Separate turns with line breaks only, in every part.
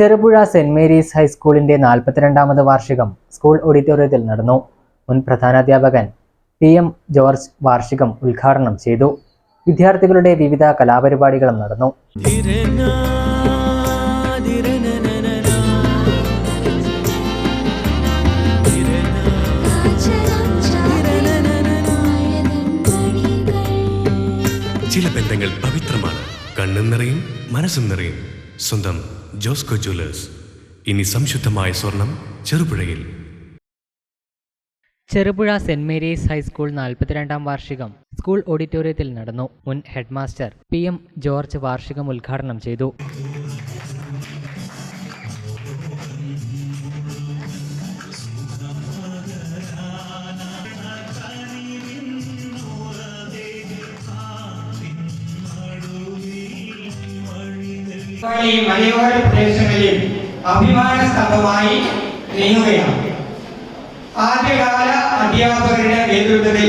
Cherupuzha Saint Mary's ഹൈസ്കൂളിന്റെ നാൽപ്പത്തിരണ്ടാമത് വാർഷികം സ്കൂൾ ഓഡിറ്റോറിയത്തിൽ നടന്നു. മുൻ പ്രധാനാധ്യാപകൻ പി എം ജോർജ് വാർഷികം ഉദ്ഘാടനം ചെയ്തു. വിദ്യാർത്ഥികളുടെ വിവിധ കലാപരിപാടികളും നടന്നു.
ചില ബന്ധങ്ങൾ പവിത്രമാണ്. കണ്ണും നിറയും മനസ്സും നിറയും. സ്വന്തം ജോസ്കോ ജ്വല്ലേഴ്സ്. ഇനി സംശുദ്ധമായ സ്വർണം ചെറുപുഴയിൽ.
Cherupuzha Saint Mary's high school നാൽപ്പത്തിരണ്ടാം വാർഷികം സ്കൂൾ ഓഡിറ്റോറിയത്തിൽ നടന്നു മുൻ ഹെഡ്മാസ്റ്റർ പി എം ജോർജ് വാർഷികം ഉദ്ഘാടനം ചെയ്തു.
ഈ മലയോര പ്രദേശങ്ങളിൽ അഭിമാന സ്തംഭമായി നീങ്ങുകയാണ്. ആദ്യകാല അധ്യാപകരുടെ നേതൃത്വത്തിൽ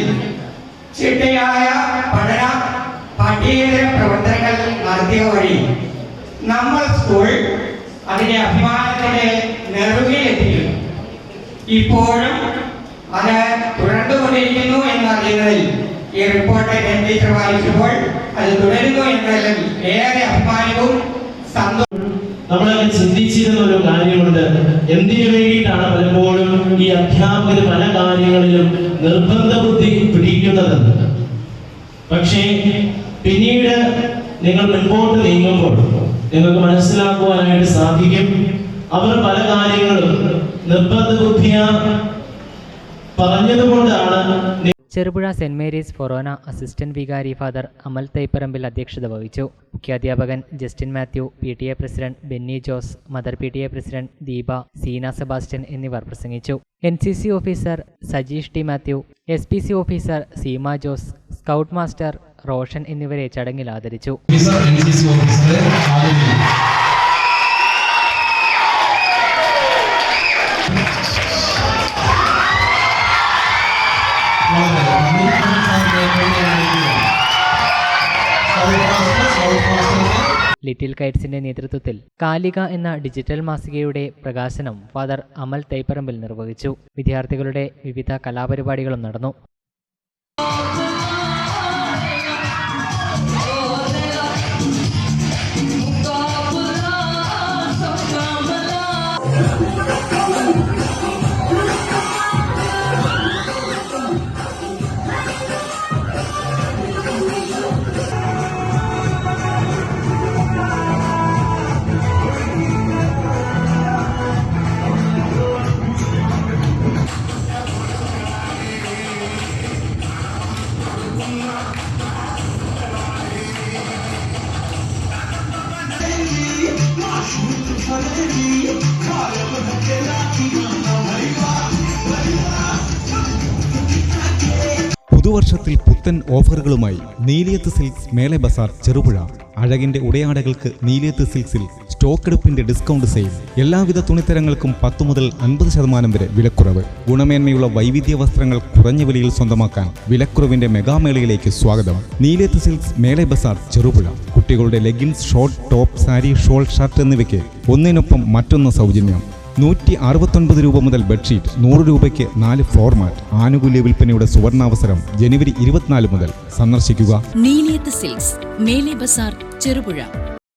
ചിട്ടയായ പഠന പാഠ്യേതര പ്രവർത്തനങ്ങൾ നടത്തിയ വഴി നമ്മൾ സ്കൂൾ അതിന്റെ അഭിമാനത്തിന്റെ നെറുകയിലെത്തിയിരുന്നു ഇപ്പോഴും അത് തുടർന്നുകൊണ്ടിരിക്കുന്നു എന്നറിയുന്നതിൽ ഈ റിപ്പോർട്ട് എൻ ടീച്ചർ വായിച്ചപ്പോൾ അത് തുടരുന്നു എന്നതിൽ ഏറെ അഭിമാനവും
നമ്മളൊക്കെ ചിന്തിച്ചിരുന്ന ഒരു കാര്യമുണ്ട്. എന്തിനു വേണ്ടിയിട്ടാണ് പലപ്പോഴും ഈ അധ്യാപകർ പല കാര്യങ്ങളിലും നിർബന്ധ ബുദ്ധി പിടിക്കുന്നത്? പക്ഷേ പിന്നീട് നിങ്ങൾ മുൻപോട്ട് നീങ്ങുമ്പോൾ നിങ്ങൾക്ക് മനസ്സിലാക്കുവാനായിട്ട് സാധിക്കും. അവർ പല കാര്യങ്ങളും നിർബന്ധ ബുദ്ധിയ പറഞ്ഞതുകൊണ്ടാണ്
Cherupuzha Saint Mary's Forane assistant vicar father Amal Thaiparambil അധ്യക്ഷത വഹിച്ചു. മുഖ്യാധ്യാപകൻ Justin Mathew P T A president Benny Jose mother P T A president Deepa Seena Sebastian എന്നിവർ പ്രസംഗിച്ചു. N C C officer Sajeesh T Mathew S P C officer Seema Jose scout master Roshan എന്നിവരെ ചടങ്ങിൽ ആദരിച്ചു. Little കൈറ്റ്സിന്റെ നേതൃത്വത്തിൽ കാലിക എന്ന digital മാസികയുടെ പ്രകാശനം ഫാദർ അമൽ തൈപ്പറമ്പിൽ നിർവഹിച്ചു. വിദ്യാർത്ഥികളുടെ വിവിധ കലാപരിപാടികളും നടന്നു.
പുതുവർഷത്തിൽ പുത്തൻ ഓഫറുകളുമായി നീലിയത്ത് സിൽക്സ് മേളെ ബസാർ ചെറുപുഴ. അഴകിന്റെ ഉടയാടകൾക്ക് നീലിയത്ത് സിൽക്സിൽ സ്റ്റോക്ക് എടുപ്പിന്റെ ഡിസ്കൗണ്ട് സെയിൽ. എല്ലാവിധ തുണിത്തരങ്ങൾക്കും പത്തു മുതൽ അൻപത് ശതമാനം വരെ വിലക്കുറവ്. ഗുണമേന്മയുള്ള വൈവിധ്യ വസ്ത്രങ്ങൾ കുറഞ്ഞ വിലയിൽ സ്വന്തമാക്കാൻ വിലക്കുറവിന്റെ മെഗാമേളയിലേക്ക് സ്വാഗതം. നീലിയത്ത് സിൽക്സ് മേളെ ബസാർ ചെറുപുഴ. കുട്ടികളുടെ leggings short top sari shawl shirt എന്നിവയ്ക്ക് ഒന്നിനൊപ്പം മറ്റൊന്ന് സൗജന്യം. നൂറ്റി അറുപത്തൊൻപത് രൂപ മുതൽ ബെഡ്ഷീറ്റ് നൂറ് രൂപയ്ക്ക് നാല് ഫ്ലോർ മാറ്റ് ആനുകൂല്യ വിൽപ്പനയുടെ സുവർണാവസരം ജനുവരി ഇരുപത്തിനാല് മുതൽ സന്ദർശിക്കുക.
നീലിയത്ത് സിൽക്സ് മേലെ ബസാർ ചെറുപുഴ.